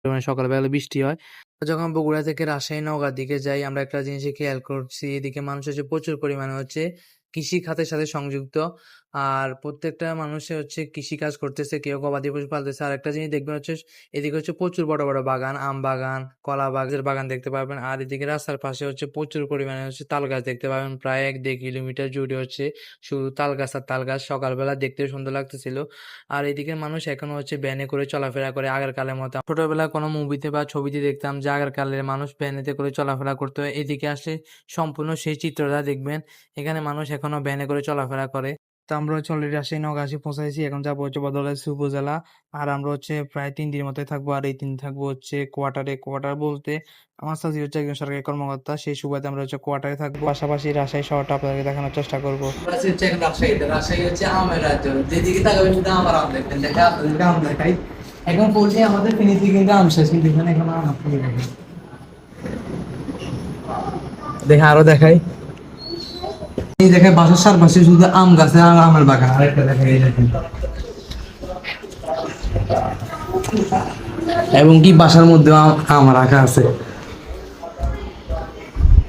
পরিমাণে সকালবেলা বৃষ্টি হয়। যখন বগুড়া থেকে রাজশাহী নওগাঁর দিকে যাই আমরা একটা জিনিসই খেয়াল করছি এদিকে মানুষ হচ্ছে প্রচুর পরিমাণে হচ্ছে কৃষি খাতের সাথে সংযুক্ত। আর প্রত্যেকটা মানুষে হচ্ছে কৃষিকাজ করতেছে, কেউ গবাদি পশু পালতেছে। আর একটা জিনিস দেখবেন হচ্ছে এদিকে হচ্ছে প্রচুর বড়, বড় বাগান, আম বাগান, কলা বাগের বাগান দেখতে পাবেন। আর এদিকে রাস্তার পাশে হচ্ছে প্রচুর পরিমাণে হচ্ছে তাল গাছ দেখতে পাবেন। প্রায় এক দেড় কিলোমিটার জুড়ে হচ্ছে শুধু তাল গাছ আর তাল গাছ। সকালবেলা দেখতেও সুন্দর লাগতেছিল। আর এদিকে মানুষ এখনও হচ্ছে ব্যানে করে চলাফেরা করে আগের কালের মতো। ছোটবেলায় কোনো মুভিতে বা ছবিতে দেখতাম যে আগের কালের মানুষ ভ্যানেতে করে চলাফেরা করতো। এদিকে আসলে সম্পূর্ণ সেই চিত্রটা, দেখবেন। এখানে মানুষ এখনও ভ্যানে করে চলাফেরা করে। তো আমরা হচ্ছে অলরেডি রাজশাহী নওগাঁ পৌঁছাইছি। এখন যাব হচ্ছে বদলগাছি উপজেলা। আর আমরা হচ্ছে প্রায় তিন দিনের মতোই থাকব। আর এই ৩ দিন থাকব হচ্ছে কোয়ার্টারে। কোয়ার্টার বলতে আমার সাথে হচ্ছে একজন সরকারি কর্মকর্তা। সেই সুবাদে আমরা হচ্ছে কোয়ার্টারে থাকব। পাশাপাশি রাজশাহী শহরটা আপনাদেরকে দেখানোর চেষ্টা করব। রাজশাহী হচ্ছে আমের রাজ্য। যেদিকে তাকাবেন আমার আম দেখবেন। এখন বলছি আমাদের ফিনিশি কিন্তু আম শেষ কিন্তু এখানে এখন আম দেখেন। দেখে আরও দেখাই। এই দেখে বাসার চারপাশে শুধু আম গাছে আর আমের বাগান আরেকটা দেখে এই দেখেন। এবং কি বাসার মধ্যে আম রাখা আছে।